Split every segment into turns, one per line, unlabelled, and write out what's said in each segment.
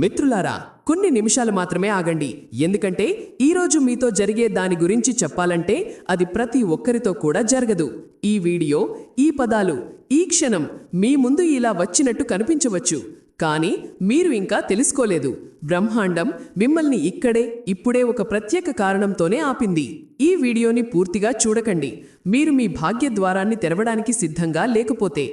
మిత్రులారా కొన్ని నిమిషాలు మాత్రమే ఆగండి. ఎందుకంటే ఈరోజు మీతో జరిగే దాని గురించి చెప్పాలంటే అది ప్రతి ఒక్కరితో కూడా జరగదు. ఈ వీడియో ఈ పదాలు ఈ క్షణం మీ ముందు ఇలా వచ్చినట్టు కనిపించవచ్చు. కానీ మీరు ఇంకా తెలుసుకోలేదు. బ్రహ్మాండం మిమ్మల్ని ఇక్కడే ఇప్పుడే ఒక ప్రత్యేక కారణంతోనే ఆపింది. ఈ వీడియోని పూర్తిగా చూడకండి. మీరు మీ భాగ్య ద్వారాన్ని తెరవడానికి సిద్ధంగా లేకపోతే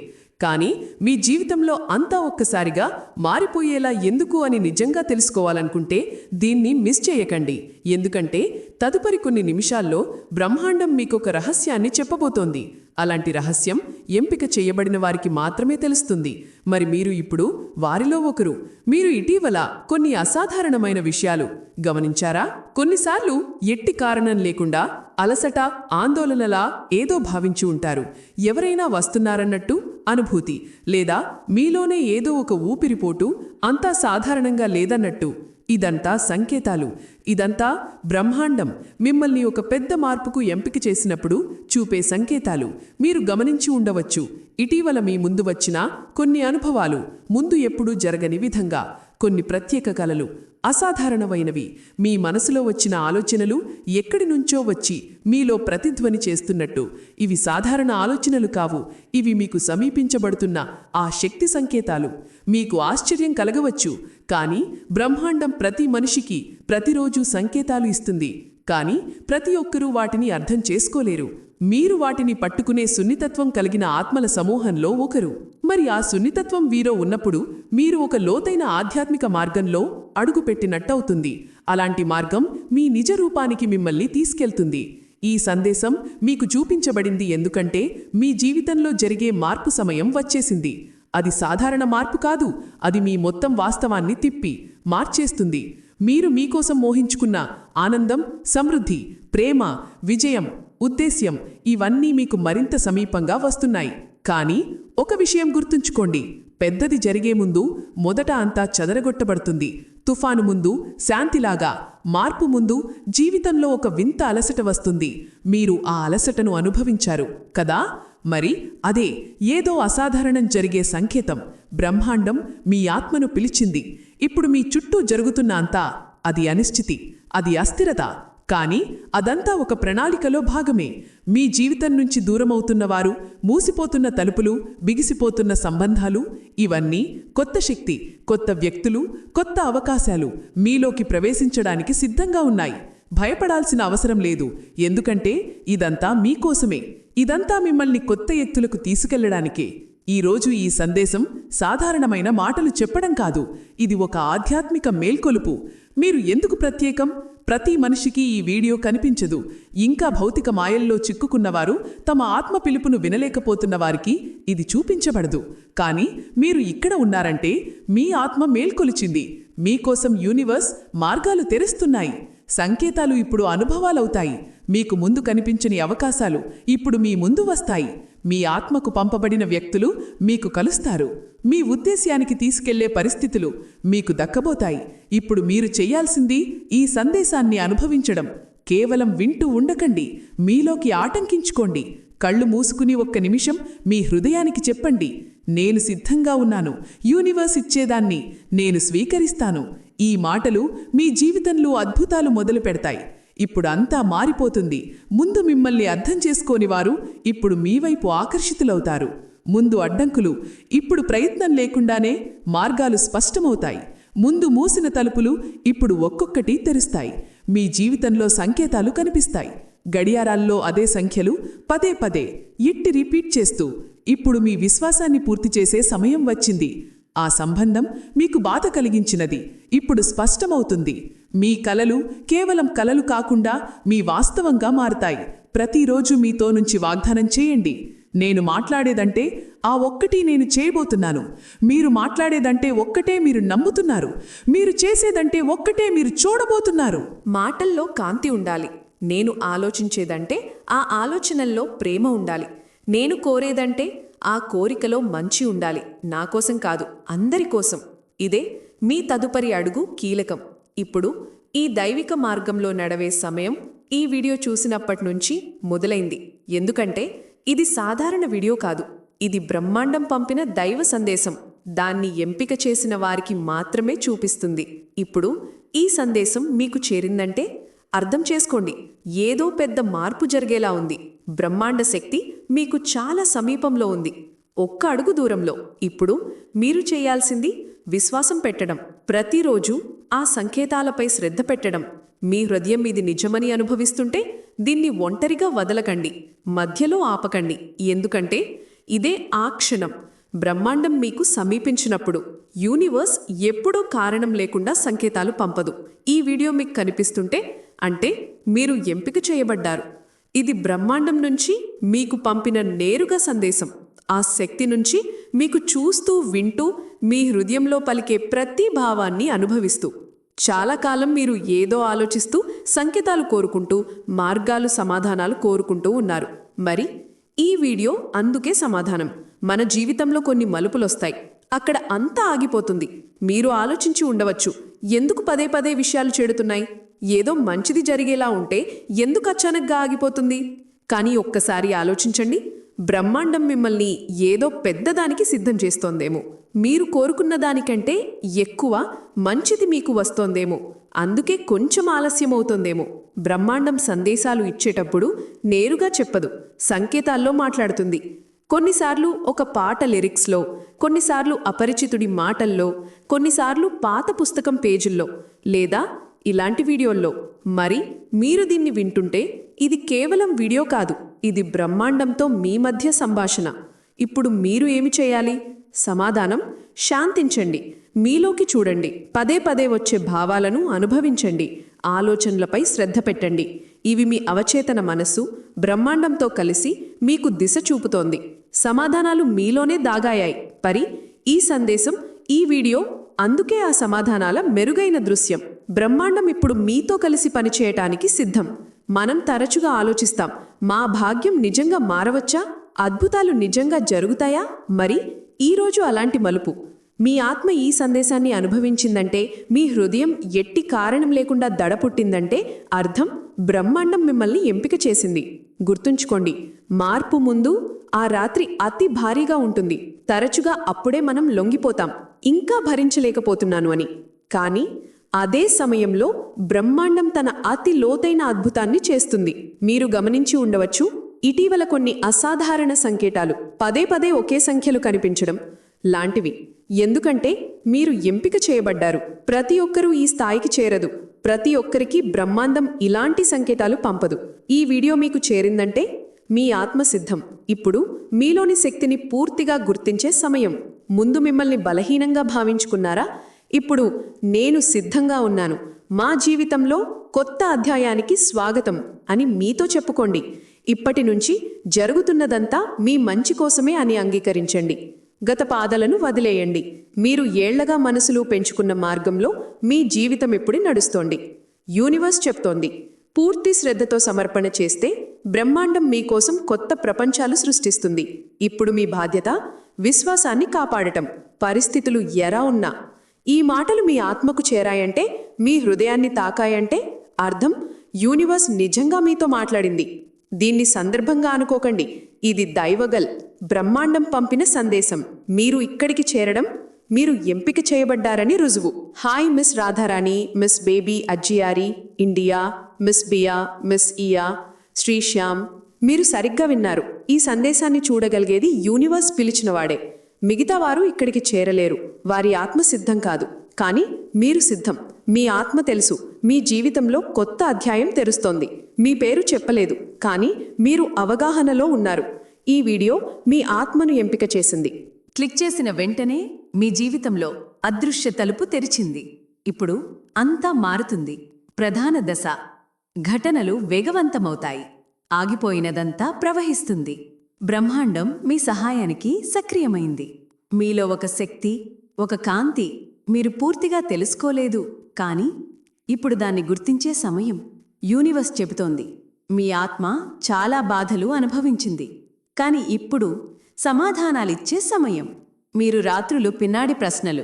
కానీ మీ జీవితంలో అంతా ఒక్కసారిగా మారిపోయేలా ఎందుకు అని నిజంగా తెలుసుకోవాలనుకుంటే దీన్ని మిస్ చేయకండి. ఎందుకంటే తదుపరి కొన్ని నిమిషాల్లో బ్రహ్మాండం మీకొక రహస్యాన్ని చెప్పబోతోంది. అలాంటి రహస్యం ఎంపిక చేయబడిన వారికి మాత్రమే తెలుస్తుంది. మరి మీరు ఇప్పుడు వారిలో ఒకరు. మీరు ఇటీవల కొన్ని అసాధారణమైన విషయాలు గమనించారా? కొన్నిసార్లు ఎట్టి కారణం లేకుండా అలసట ఆందోళనలా ఏదో భావించి ఉంటారు. ఎవరైనా వస్తున్నారన్నట్టు అనుభూతి. లేదా మీలోనే ఏదో ఒక ఊపిరిపోటు అంతా సాధారణంగా లేదన్నట్టు ఇదంతా సంకేతాలు. ఇదంతా బ్రహ్మాండం. మిమ్మల్ని ఒక పెద్ద మార్పుకు ఎంపిక చేసినప్పుడు చూపే సంకేతాలు. మీరు గమనించి ఉండవచ్చు. ఇటీవల మీ ముందు వచ్చిన కొన్ని అనుభవాలు. ముందు ఎప్పుడూ జరగని విధంగా. కొన్ని ప్రత్యేక కలలు అసాధారణమైనవి. మీ మనసులో వచ్చిన ఆలోచనలు ఎక్కడి నుంచో వచ్చి మీలో ప్రతిధ్వని చేస్తున్నట్టు. ఇవి సాధారణ ఆలోచనలు కావు. ఇవి మీకు సమీపించబడుతున్న ఆ శక్తి సంకేతాలు. మీకు ఆశ్చర్యం కలగవచ్చు. కానీ బ్రహ్మాండం ప్రతి మనిషికి ప్రతిరోజు సంకేతాలు ఇస్తుంది. కానీ ప్రతి ఒక్కరూ వాటిని అర్థం చేసుకోలేరు. మీరు వాటిని పట్టుకునే సున్నితత్వం కలిగిన ఆత్మల సమూహంలో ఒకరు. మరి ఆ సున్నితత్వం వీరో ఉన్నప్పుడు మీరు ఒక లోతైన ఆధ్యాత్మిక మార్గంలో అడుగుపెట్టినట్టవుతుంది. అలాంటి మార్గం మీ నిజ రూపానికి మిమ్మల్ని తీసుకెళ్తుంది. ఈ సందేశం మీకు చూపించబడింది ఎందుకంటే మీ జీవితంలో జరిగే మార్పు సమయం వచ్చేసింది. అది సాధారణ మార్పు కాదు అది మీ మొత్తం వాస్తవాన్ని తిప్పి మార్చేస్తుంది. మీరు మీకోసం మోహించుకున్న ఆనందం సమృద్ధి ప్రేమ విజయం ఉద్దేశ్యం ఇవన్నీ మీకు మరింత సమీపంగా వస్తున్నాయి. కానీ ఒక విషయం గుర్తుంచుకోండి. పెద్దది జరిగే ముందు మొదట అంతా చెదరగొట్టబడుతుంది. తుఫాను ముందు శాంతిలాగా మార్పు ముందు జీవితంలో ఒక వింత అలసట వస్తుంది. మీరు ఆ అలసటను అనుభవించారు కదా? మరి అదే ఏదో అసాధారణం జరిగే సంకేతం. బ్రహ్మాండం మీ ఆత్మను పిలిచింది. ఇప్పుడు మీ చుట్టూ జరుగుతున్న అంతా అది అనిశ్చితి అది అస్థిరత. కానీ అదంతా ఒక ప్రణాళికలో భాగమే. మీ జీవితం నుంచి దూరమవుతున్నవారు మూసిపోతున్న తలుపులు బిగిసిపోతున్న సంబంధాలు ఇవన్నీ కొత్త శక్తి కొత్త వ్యక్తులు కొత్త అవకాశాలు మీలోకి ప్రవేశించడానికి సిద్ధంగా ఉన్నాయి. భయపడాల్సిన అవసరం లేదు. ఎందుకంటే ఇదంతా మీకోసమే. ఇదంతా మిమ్మల్ని కొత్త ఎత్తులకు తీసుకెళ్ళడానికే. ఈరోజు ఈ సందేశం సాధారణమైన మాటలు చెప్పడం కాదు. ఇది ఒక ఆధ్యాత్మిక మేల్కొలుపు. మీరు ఎందుకు ప్రత్యేకం? ప్రతి మనిషికి ఈ వీడియో కనిపించదు. ఇంకా భౌతిక మాయల్లో చిక్కుకున్నవారు తమ ఆత్మ పిలుపును వినలేకపోతున్న వారికి ఇది చూపించబడదు. కానీ మీరు ఇక్కడ ఉన్నారంటే మీ ఆత్మ మేల్కొలిచింది. మీకోసం యూనివర్స్ మార్గాలు తెరుస్తున్నాయి. సంకేతాలు ఇప్పుడు అనుభవాలవుతాయి. మీకు ముందు కనిపించని అవకాశాలు ఇప్పుడు మీ ముందు వస్తాయి. మీ ఆత్మకు పంపబడిన వ్యక్తులు మీకు కలుస్తారు. మీ ఉద్దేశ్యానికి తీసుకెళ్ళే పరిస్థితులు మీకు దక్కబోతాయి. ఇప్పుడు మీరు చేయాల్సింది ఈ సందేశాన్ని అనుభవించడం. కేవలం వింటూ ఉండకండి. మీలోకి ఆటంకించుకోండి. కళ్ళు మూసుకుని ఒక్క నిమిషం మీ హృదయానికి చెప్పండి. నేను సిద్ధంగా ఉన్నాను. యూనివర్స్ ఇచ్చేదాన్ని నేను స్వీకరిస్తాను. ఈ మాటలు మీ జీవితంలో అద్భుతాలు మొదలు పెడతాయి ఇప్పుడు అంతా మారిపోతుంది. ముందు మిమ్మల్ని అర్థం చేసుకోని వారు ఇప్పుడు మీ వైపు ఆకర్షితులవుతారు. ముందు అడ్డంకులు ఇప్పుడు ప్రయత్నం లేకుండానే మార్గాలు స్పష్టమవుతాయి. ముందు మూసిన తలుపులు ఇప్పుడు ఒక్కొక్కటి తెరుస్తాయి. మీ జీవితంలో సంకేతాలు కనిపిస్తాయి. గడియారాల్లో అదే సంఖ్యలు పదే పదే ఇట్టి రిపీట్ చేస్తూ ఇప్పుడు మీ విశ్వాసాన్ని పూర్తి చేసే సమయం వచ్చింది. ఆ సంబంధం మీకు బాధ కలిగించినది. ఇప్పుడు స్పష్టమవుతుంది. మీ కలలు కేవలం కలలు కాకుండా మీ వాస్తవంగా మారతాయి. ప్రతిరోజు మీతో నుంచి వాగ్దానం చేయండి. నేను మాట్లాడేదంటే ఆ ఒక్కటి నేను చేయబోతున్నాను. మీరు మాట్లాడేదంటే ఒక్కటే మీరు నమ్ముతున్నారు. మీరు చేసేదంటే ఒక్కటే మీరు చూడబోతున్నారు.
మాటల్లో కాంతి ఉండాలి. నేను ఆలోచించేదంటే ఆ ఆలోచనల్లో ప్రేమ ఉండాలి. నేను కోరేదంటే ఆ కోరికలో మంచి ఉండాలి. నా కోసం కాదు అందరి కోసం. ఇదే మీ తదుపరి అడుగు కీలకం. ఇప్పుడు ఈ దైవిక మార్గంలో నడవే సమయం ఈ వీడియో చూసినప్పటి నుంచి మొదలైంది. ఎందుకంటే ఇది సాధారణ వీడియో కాదు. ఇది బ్రహ్మాండం పంపిన దైవ సందేశం.
దాన్ని ఎంపిక చేసిన వారికి మాత్రమే చూపిస్తుంది. ఇప్పుడు ఈ సందేశం మీకు చేరిందంటే అర్థం చేసుకోండి. ఏదో పెద్ద మార్పు జరిగేలా ఉంది. బ్రహ్మాండ శక్తి మీకు చాలా సమీపంలో ఉంది. ఒక్క అడుగు దూరంలో. ఇప్పుడు మీరు చేయాల్సింది విశ్వాసం పెట్టడం. ప్రతిరోజు ఆ సంకేతాలపై శ్రద్ధ పెట్టడం. మీ హృదయం ఇది నిజమని అనుభవిస్తుంటే దీన్ని ఒంటరిగా వదలకండి. మధ్యలో ఆపకండి. ఎందుకంటే ఇదే ఆ క్షణం. బ్రహ్మాండం మీకు సమీపించినప్పుడు యూనివర్స్ ఎప్పుడూ కారణం లేకుండా సంకేతాలు పంపదు. ఈ వీడియో మీకు కనిపిస్తుంటే అంటే మీరు ఎంపిక చేయబడ్డారు. ఇది బ్రహ్మాండం నుంచి మీకు పంపిన నేరుగా సందేశం. ఆ శక్తి నుంచి మీకు చూస్తూ వింటూ మీ హృదయంలో పలికే ప్రతి భావాన్ని అనుభవిస్తూ చాలా కాలం మీరు ఏదో ఆలోచిస్తూ సంకేతాలు కోరుకుంటూ మార్గాలు సమాధానాలు కోరుకుంటూ ఉన్నారు. మరి ఈ వీడియో అందుకే సమాధానం. మన జీవితంలో కొన్ని మలుపులొస్తాయి. అక్కడ అంతా ఆగిపోతుంది. మీరు ఆలోచించి ఉండవచ్చు. ఎందుకు పదే పదే విషయాలు చెడుతున్నాయి? ఏదో మంచిది జరిగేలా ఉంటే ఎందుకు అచానక్గా ఆగిపోతుంది? కానీ ఒక్కసారి ఆలోచించండి. బ్రహ్మాండం మిమ్మల్ని ఏదో పెద్దదానికి సిద్ధం చేస్తోందేమో. మీరు కోరుకున్న దానికంటే ఎక్కువ మంచిది మీకు వస్తోందేమో. అందుకే కొంచెం ఆలస్యమవుతోందేమో. బ్రహ్మాండం సందేశాలు ఇచ్చేటప్పుడు నేరుగా చెప్పదు సంకేతాల్లో మాట్లాడుతుంది. కొన్నిసార్లు ఒక పాట లిరిక్స్లో కొన్నిసార్లు అపరిచితుడి మాటల్లో కొన్నిసార్లు పాత పుస్తకం పేజీల్లో లేదా ఇలాంటి వీడియోల్లో మరి మీరు దీన్ని వింటుంటే ఇది కేవలం వీడియో కాదు ఇది బ్రహ్మాండంతో మీ మధ్య సంభాషణ. ఇప్పుడు మీరు ఏమి చేయాలి? సమాధానం శాంతించండి. మీలోకి చూడండి. పదే పదే వచ్చే భావాలను అనుభవించండి. ఆలోచనలపై శ్రద్ధ పెట్టండి. ఇవి మీ అవచేతన మనస్సు బ్రహ్మాండంతో కలిసి మీకు దిశ చూపుతోంది. సమాధానాలు మీలోనే దాగాయాయి. పరి ఈ సందేశం ఈ వీడియో అందుకే ఆ సమాధానాల మెరుగైన దృశ్యం. బ్రహ్మాండం ఇప్పుడు మీతో కలిసి పనిచేయటానికి సిద్ధం. మనం తరచుగా ఆలోచిస్తాం మా భాగ్యం నిజంగా మారవచ్చా? అద్భుతాలు నిజంగా జరుగుతాయా? మరి ఈరోజు అలాంటి మలుపు. మీ ఆత్మ ఈ సందేశాన్ని అనుభవించిందంటే మీ హృదయం ఎట్టి కారణం లేకుండా దడ పుట్టిందంటే అర్థం బ్రహ్మాండం మిమ్మల్ని ఎంపిక చేసింది. గుర్తుంచుకోండి మార్పు ముందు ఆ రాత్రి అతి భారీగా ఉంటుంది. తరచుగా అప్పుడే మనం లొంగిపోతాం. ఇంకా భరించలేకపోతున్నాను అని. కానీ అదే సమయంలో బ్రహ్మాండం తన అతి లోతైన అద్భుతాన్ని చేస్తుంది. మీరు గమనించి ఉండవచ్చు ఇటీవల కొన్ని అసాధారణ సంకేతాలు పదే పదే ఒకే సంఖ్యలు కనిపించడం లాంటివి. ఎందుకంటే మీరు ఎంపిక చేయబడ్డారు. ప్రతి ఒక్కరూ ఈ స్థాయికి చేరదు. ప్రతి ఒక్కరికి బ్రహ్మాండం ఇలాంటి సంకేతాలు పంపదు. ఈ వీడియో మీకు చేరిందంటే మీ ఆత్మ సిద్ధం. ఇప్పుడు మీలోని శక్తిని పూర్తిగా గుర్తించే సమయం. ముందు మిమ్మల్ని బలహీనంగా భావించుకున్నారా? ఇప్పుడు నేను సిద్ధంగా ఉన్నాను. మా జీవితంలో కొత్త అధ్యాయానికి స్వాగతం అని మీతో చెప్పుకోండి. ఇప్పటి నుంచి జరుగుతున్నదంతా మీ మంచి కోసమే అని అంగీకరించండి. గత పాదలను వదిలేయండి. మీరు ఏళ్ళగా మనసులు పెంచుకున్న మార్గంలో మీ జీవితం ఇప్పుడు నడుస్తోంది. యూనివర్స్ చెప్తోంది పూర్తి శ్రద్ధతో సమర్పణ చేస్తే బ్రహ్మాండం మీకోసం కొత్త ప్రపంచాలు సృష్టిస్తుంది. ఇప్పుడు మీ బాధ్యత విశ్వాసాన్ని కాపాడటం. పరిస్థితులు ఎలా ఉన్నా ఈ మాటలు మీ ఆత్మకు చేరాయంటే మీ హృదయాన్ని తాకాయంటే అర్థం యూనివర్స్ నిజంగా మీతో మాట్లాడింది. దీన్ని సందర్భంగా అనుకోకండి. ఇది దైవగల్ బ్రహ్మాండం పంపిన సందేశం. మీరు ఇక్కడికి చేరడం మీరు ఎంపిక చేయబడ్డారని రుజువు. Hi miss Radharani miss baby అజ్జియారి India miss బియా మిస్ ఇయా శ్రీశ్యామ్ మీరు సరిగ్గా విన్నారు. ఈ సందేశాన్ని చూడగలిగేది యూనివర్స్ పిలిచినవాడే. మిగతా వారు ఇక్కడికి చేరలేరు. వారి ఆత్మ సిద్ధం కాదు. కానీ మీరు సిద్ధం. మీ ఆత్మ తెలుసు. మీ జీవితంలో కొత్త అధ్యాయం తెరుస్తోంది. మీ పేరు చెప్పలేదు. కానీ మీరు అవగాహనలో ఉన్నారు. ఈ వీడియో మీ ఆత్మను ఎంపిక చేసింది.
క్లిక్ చేసిన వెంటనే మీ జీవితంలో అదృశ్య తలుపు తెరిచింది. ఇప్పుడు అంతా మారుతుంది. ప్రధాన దశ ఘటనలు వేగవంతమవుతాయి. ఆగిపోయినదంతా ప్రవహిస్తుంది. బ్రహ్మాండం మీ సహాయానికి సక్రియమైంది. మీలో ఒక శక్తి ఒక కాంతి మీరు పూర్తిగా తెలుసుకోలేదు. కానీ ఇప్పుడు దాన్ని గుర్తించే సమయం. యూనివర్స్ చెబుతోంది మీ ఆత్మ చాలా బాధలు అనుభవించింది. కాని ఇప్పుడు సమాధానాలిచ్చే సమయం. మీరు రాత్రులు పిన్నాడి ప్రశ్నలు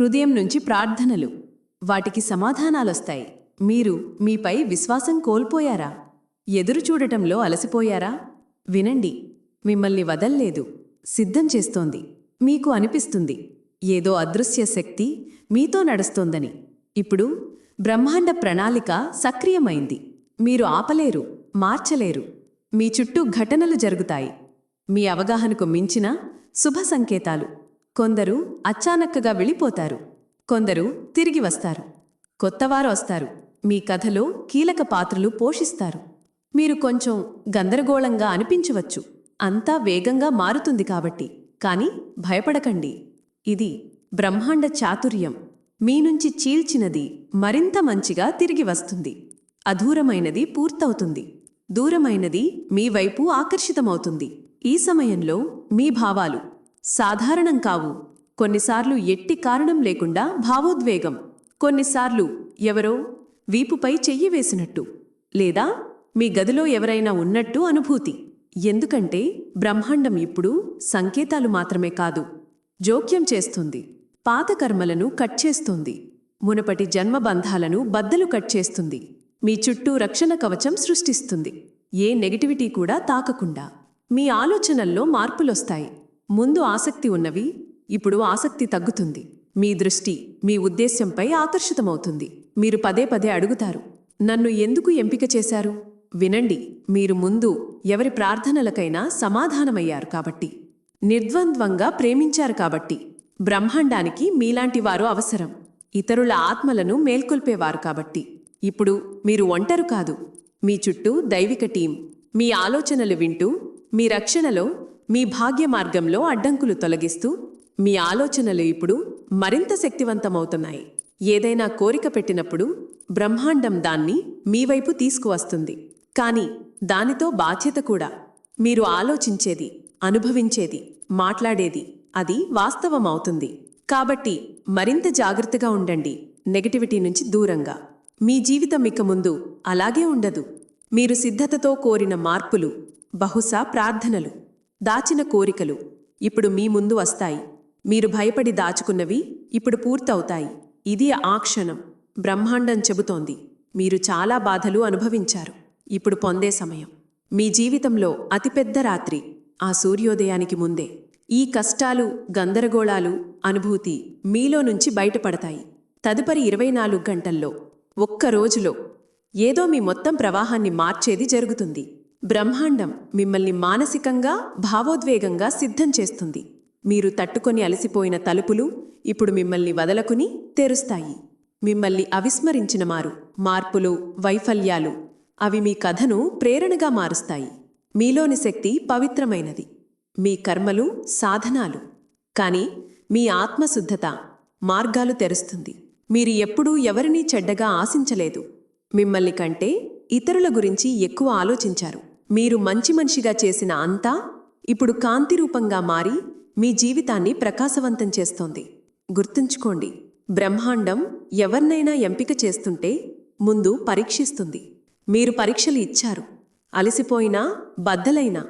హృదయం నుంచి ప్రార్థనలు వాటికి సమాధానాలొస్తాయి. మీరు మీపై విశ్వాసం కోల్పోయారా? ఎదురు చూడటంలో అలసిపోయారా? వినండి. మిమ్మల్ని వదల్లేదు. సిద్ధం చేస్తోంది. మీకు అనిపిస్తుంది. ఏదో అదృశ్య శక్తి మీతో నడుస్తోందని. ఇప్పుడు బ్రహ్మాండ ప్రణాళిక సక్రియమైంది. మీరు ఆపలేరు మార్చలేరు. మీ చుట్టూ ఘటనలు జరుగుతాయి. మీ అవగాహనకు మించిన శుభ సంకేతాలు. కొందరు అచానక్కగా వెళ్ళిపోతారు. కొందరు తిరిగి వస్తారు. కొత్తవారు వస్తారు. మీ కథలో కీలక పాత్రలు పోషిస్తారు. మీరు కొంచెం గందరగోళంగా అనిపించవచ్చు. అంతా వేగంగా మారుతుంది కాబట్టి. కాని భయపడకండి. ఇది బ్రహ్మాండ చాతుర్యం. మీ నుంచి చీల్చినది మరింత మంచిగా తిరిగి వస్తుంది. అధూరమైనది పూర్తవుతుంది. దూరమైనది మీ వైపు ఆకర్షితమవుతుంది. ఈ సమయంలో మీ భావాలు సాధారణం కావు. కొన్నిసార్లు ఎట్టి కారణం లేకుండా భావోద్వేగం. కొన్నిసార్లు ఎవరో వీపుపై చెయ్యి వేసినట్టు లేదా మీ గదిలో ఎవరైనా ఉన్నట్టు అనుభూతి. ఎందుకంటే బ్రహ్మాండం ఇప్పుడు సంకేతాలు మాత్రమే కాదు జోక్యం చేస్తుంది పాత కర్మలను కట్ చేస్తుంది మునపటి జన్మబంధాలను బద్దలు కట్ చేస్తుంది మీ చుట్టూ రక్షణ కవచం సృష్టిస్తుంది ఏ నెగటివిటీ కూడా తాకకుండా. మీ ఆలోచనల్లో మార్పులొస్తాయి ముందు ఆసక్తి ఉన్నవి ఇప్పుడు ఆసక్తి తగ్గుతుంది మీ దృష్టి మీ ఉద్దేశ్యంపై ఆకర్షితమవుతుంది మీరు పదే పదే అడుగుతారు నన్ను ఎందుకు ఎంపిక చేశారు? వినండి మీరు ముందు ఎవరి ప్రార్థనలకైనా సమాధానమయ్యారు కాబట్టి నిర్ద్వంద్వంగా ప్రేమించారు కాబట్టి బ్రహ్మాండానికి మీలాంటి వారు అవసరం. ఇతరుల ఆత్మలను మేల్కొల్పేవారు కాబట్టి. ఇప్పుడు మీరు ఒంటరు కాదు. మీ చుట్టూ దైవిక టీం మీ ఆలోచనలు వింటూ మీ రక్షణలో మీ భాగ్య మార్గంలో అడ్డంకులు తొలగిస్తూ మీ ఆలోచనలు ఇప్పుడు మరింత శక్తివంతమవుతున్నాయి. ఏదైనా కోరిక పెట్టినప్పుడు బ్రహ్మాండం దాన్ని మీ వైపు తీసుకువస్తుంది. కానీ దానితో బాధ్యత కూడా. మీరు ఆలోచించేది అనుభవించేది మాట్లాడేది అది వాస్తవమవుతుంది. కాబట్టి మరింత జాగ్రత్తగా ఉండండి నెగటివిటీ నుంచి దూరంగా. మీ జీవితం ఇక ముందు అలాగే ఉండదు. మీరు సిద్ధతతో కోరిన మార్పులు బహుశా ప్రార్థనలు దాచిన కోరికలు ఇప్పుడు మీ ముందు వస్తాయి. మీరు భయపడి దాచుకున్నవి ఇప్పుడు పూర్తవుతాయి. ఇది ఆ క్షణం. బ్రహ్మాండం చెబుతోంది. మీరు చాలా బాధలు అనుభవించారు. ఇప్పుడు పొందే సమయం. మీ జీవితంలో అతిపెద్ద రాత్రి ఆ సూర్యోదయానికి ముందే. ఈ కష్టాలు గందరగోళాలు అనుభూతి మీలో నుంచి బయటపడతాయి. తదుపరి ఇరవై నాలుగు గంటల్లో ఒక్క రోజులో ఏదో మీ మొత్తం ప్రవాహాన్ని మార్చేది జరుగుతుంది. బ్రహ్మాండం మిమ్మల్ని మానసికంగా భావోద్వేగంగా సిద్ధం చేస్తుంది. మీరు తట్టుకొని అలసిపోయిన తలుపులు ఇప్పుడు మిమ్మల్ని వదలకుని తెరుస్తాయి. మిమ్మల్ని అవిస్మరించిన మారు మార్పులు వైఫల్యాలు అవి మీ కథను ప్రేరణగా మారుస్తాయి. మీలోని శక్తి పవిత్రమైనది. మీ కర్మలు సాధనాలు. కానీ మీ ఆత్మశుద్ధత మార్గాలు తెరుస్తుంది. మీరు ఎప్పుడూ ఎవరినీ చెడ్డగా ఆశించలేదు. మిమ్మల్ని కంటే ఇతరుల గురించి ఎక్కువ ఆలోచించారు. మీరు మంచి మనిషిగా చేసిన అంతా ఇప్పుడు కాంతి రూపంగా మారి మీ జీవితాన్ని ప్రకాశవంతం చేస్తోంది. గుర్తుంచుకోండి బ్రహ్మాండం ఎవరినైనా ఎంపిక చేస్తుంటే ముందు పరీక్షిస్తుంది. మీరు పరీక్షలు ఇచ్చారు. అలసిపోయినా బద్దలైనా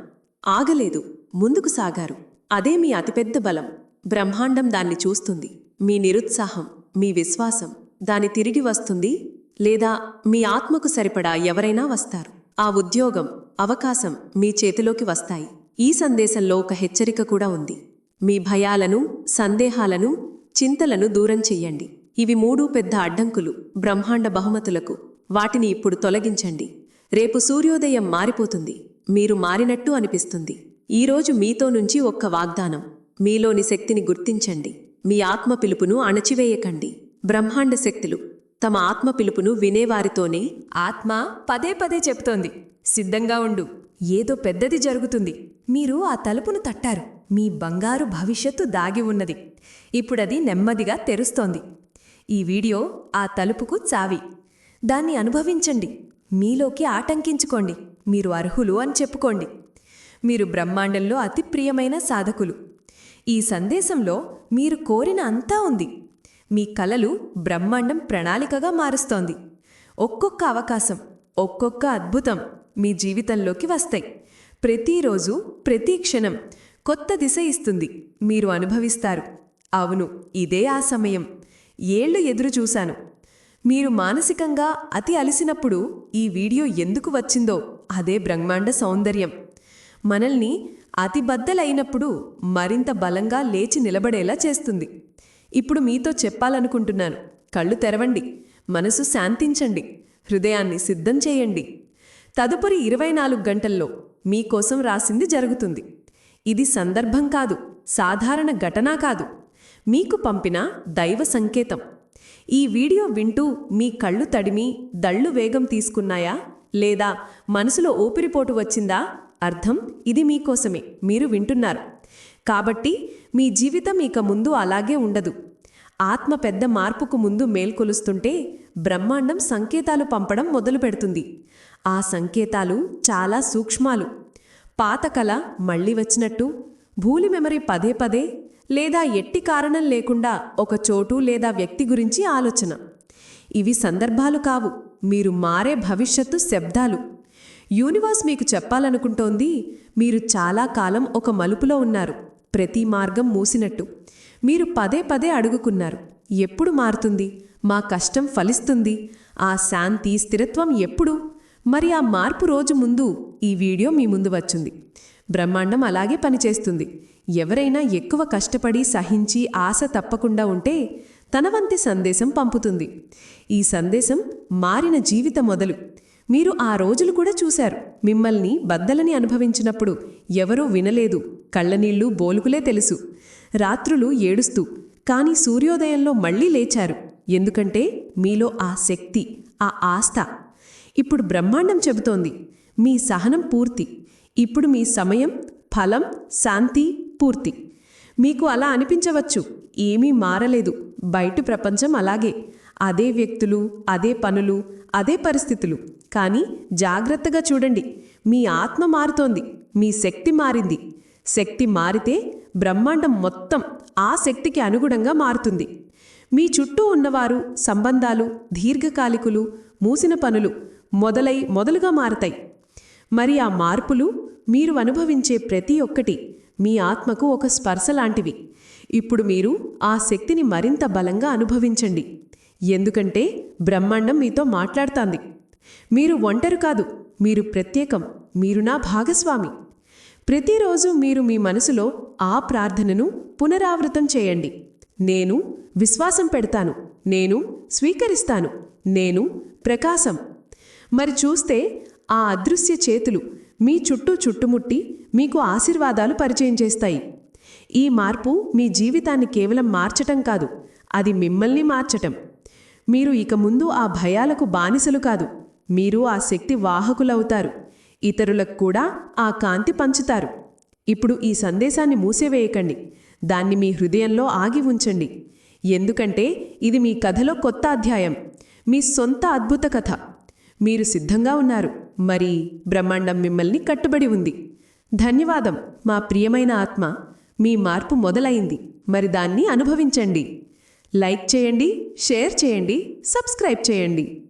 ఆగలేదు ముందుకు సాగారు. అదే మీ అతిపెద్ద బలం. బ్రహ్మాండం దాన్ని చూస్తుంది. మీ నిరుత్సాహం మీ విశ్వాసం దాని తిరిగి వస్తుంది లేదా మీ ఆత్మకు సరిపడా ఎవరైనా వస్తారు. ఆ ఉద్యోగం అవకాశం మీ చేతిలోకి వస్తాయి. ఈ సందేశంలో ఒక హెచ్చరిక కూడా ఉంది. మీ భయాలను సందేహాలను చింతలను దూరం చెయ్యండి. ఇవి మూడు పెద్ద అడ్డంకులు బ్రహ్మాండ బహుమతులకు. వాటిని ఇప్పుడు తొలగించండి. రేపు సూర్యోదయం మారిపోతుంది. మీరు మారినట్టు అనిపిస్తుంది. ఈరోజు మీతో నుంచి ఒక్క వాగ్దానం. మీలోని శక్తిని గుర్తించండి. మీ ఆత్మ పిలుపును అణచివేయకండి. బ్రహ్మాండ శక్తులు తమ ఆత్మ పిలుపును వినేవారితోనే
ఆత్మ పదే పదే చెప్తోంది. సిద్ధంగా ఉండు. ఏదో పెద్దది జరుగుతుంది. మీరు ఆ తలుపును తట్టారు. మీ బంగారు భవిష్యత్తు దాగి ఉన్నది. ఇప్పుడది నెమ్మదిగా తెరుస్తోంది. ఈ వీడియో ఆ తలుపుకు చావి. దాన్ని అనుభవించండి. మీలోకి ఆటంకించుకోండి. మీరు అర్హులు అని చెప్పుకోండి. మీరు బ్రహ్మాండంలో అతి ప్రియమైన సాధకులు. ఈ సందేశంలో మీరు కోరిన అంతా ఉంది. మీ కలలు బ్రహ్మాండం ప్రణాళికగా మారుస్తోంది. ఒక్కొక్క అవకాశం ఒక్కొక్క అద్భుతం మీ జీవితంలోకి వస్తాయి. ప్రతిరోజు ప్రతి క్షణం కొత్త దిశ ఇస్తుంది. మీరు అనుభవిస్తారు. అవును ఇదే ఆ సమయం. ఏళ్ళు ఎదురు చూశాను మీరు మానసికంగా అతి అలసినప్పుడు ఈ వీడియో ఎందుకు వచ్చిందో అదే బ్రహ్మాండ సౌందర్యం. మనల్ని
అతి బద్దలైనప్పుడు మరింత బలంగా లేచి నిలబడేలా చేస్తుంది. ఇప్పుడు మీతో చెప్పాలనుకుంటున్నాను. కళ్ళు తెరవండి. మనసు శాంతించండి. హృదయాన్ని సిద్ధం చేయండి. తదుపరి ఇరవై నాలుగు గంటల్లో మీకోసం రాసింది జరుగుతుంది. ఇది సందర్భం కాదు సాధారణ ఘటన కాదు. మీకు పంపిన దైవ సంకేతం. ఈ వీడియో వింటూ మీ కళ్ళు తడిమి దళ్ళు వేగం తీసుకున్నాయా? లేదా మనసులో ఊపిరిపోటు వచ్చిందా? అర్థం ఇది మీకోసమే. మీరు వింటున్నారు. కాబట్టి మీ జీవితం ఇక ముందు అలాగే ఉండదు. ఆత్మ పెద్ద మార్పుకు ముందు మేల్కొలుస్తుంటే బ్రహ్మాండం సంకేతాలు పంపడం మొదలు పెడుతుంది ఆ సంకేతాలు చాలా సూక్ష్మాలు. పాత కళ మళ్ళీ వచ్చినట్టు భూలి మెమరీ పదే పదే లేదా ఎట్టి కారణం లేకుండా ఒక చోటు లేదా వ్యక్తి గురించి ఆలోచన. ఇవి సందర్భాలు కావు. మీరు మారే భవిష్యత్తు శబ్దాలు. యూనివర్స్ మీకు చెప్పాలనుకుంటోంది మీరు చాలా కాలం ఒక మలుపులో ఉన్నారు. ప్రతి మార్గం మూసినట్టు. మీరు పదే పదే అడుగుకున్నారు. ఎప్పుడు మారుతుంది? మా కష్టం ఫలిస్తుంది. ఆ శాంతి స్థిరత్వం ఎప్పుడు? మరి ఆ మార్పు రోజు ముందు ఈ వీడియో మీ ముందు వచ్చింది. బ్రహ్మాండం అలాగే పనిచేస్తుంది. ఎవరైనా ఎక్కువ కష్టపడి సహించి ఆశ తప్పకుండా ఉంటే తన వంతి సందేశం పంపుతుంది. ఈ సందేశం మారిన జీవిత మొదలు. మీరు ఆ రోజులు కూడా చూశారు. మిమ్మల్ని బద్దలని అనుభవించినప్పుడు ఎవరూ వినలేదు. కళ్ళనీళ్ళు బోలుకులే తెలుసు. రాత్రులు ఏడుస్తూ కానీ సూర్యోదయంలో మళ్ళీ లేచారు. ఎందుకంటే మీలో ఆ శక్తి ఆ ఆస్థ. ఇప్పుడు బ్రహ్మాండం చెబుతోంది. మీ సహనం పూర్తి. ఇప్పుడు మీ సమయం ఫలం శాంతి పూర్తి. మీకు అలా అనిపించవచ్చు. ఏమీ మారలేదు. బయట ప్రపంచం అలాగే. అదే వ్యక్తులు అదే పనులు అదే పరిస్థితులు. కానీ జాగ్రత్తగా చూడండి. మీ ఆత్మ మారుతోంది. మీ శక్తి మారింది. శక్తి మారితే బ్రహ్మాండం మొత్తం ఆ శక్తికి అనుగుణంగా మారుతుంది. మీ చుట్టూ ఉన్నవారు సంబంధాలు దీర్ఘకాలికులు మూసిన పనులు మొదలై మొదలుగా మారతాయి. మరి ఆ మార్పులు మీరు అనుభవించే ప్రతి ఒక్కటి మీ ఆత్మకు ఒక స్పర్శ లాంటివి. ఇప్పుడు మీరు ఆ శక్తిని మరింత బలంగా అనుభవించండి. ఎందుకంటే బ్రహ్మాండం మీతో మాట్లాడుతాంది. మీరు ఒంటరు కాదు మీరు ప్రత్యేకం మీరు నా భాగస్వామి. ప్రతిరోజు మీరు మీ మనసులో ఆ ప్రార్థనను పునరావృతం చేయండి. నేను విశ్వాసం పెడతాను నేను స్వీకరిస్తాను నేను ప్రకాశం. మరి చూస్తే ఆ అదృశ్య చేతులు మీ చుట్టూ చుట్టుముట్టి మీకు ఆశీర్వాదాలు పరిచయం చేస్తాయి. ఈ మార్పు మీ జీవితాన్ని కేవలం మార్చటం కాదు అది మిమ్మల్ని మార్చటం. మీరు ఇక ముందు ఆ భయాలకు బానిసలు కాదు మీరు ఆ శక్తి వాహకులవుతారు. ఇతరులకు కూడా ఆ కాంతి పంచుతారు. ఇప్పుడు ఈ సందేశాన్ని మూసేవేయకండి దాన్ని మీ హృదయంలో ఆగి ఉంచండి. ఎందుకంటే ఇది మీ కథలో కొత్త అధ్యాయం మీ సొంత అద్భుత కథ. మీరు సిద్ధంగా ఉన్నారు. మరి బ్రహ్మాండం మిమ్మల్ని కట్టుబడి ఉంది. ధన్యవాదం మా ప్రియమైన ఆత్మ. మీ మార్పు మొదలైంది. మరి దాన్ని అనుభవించండి. లైక్ చేయండి షేర్ చేయండి సబ్స్క్రైబ్ చేయండి.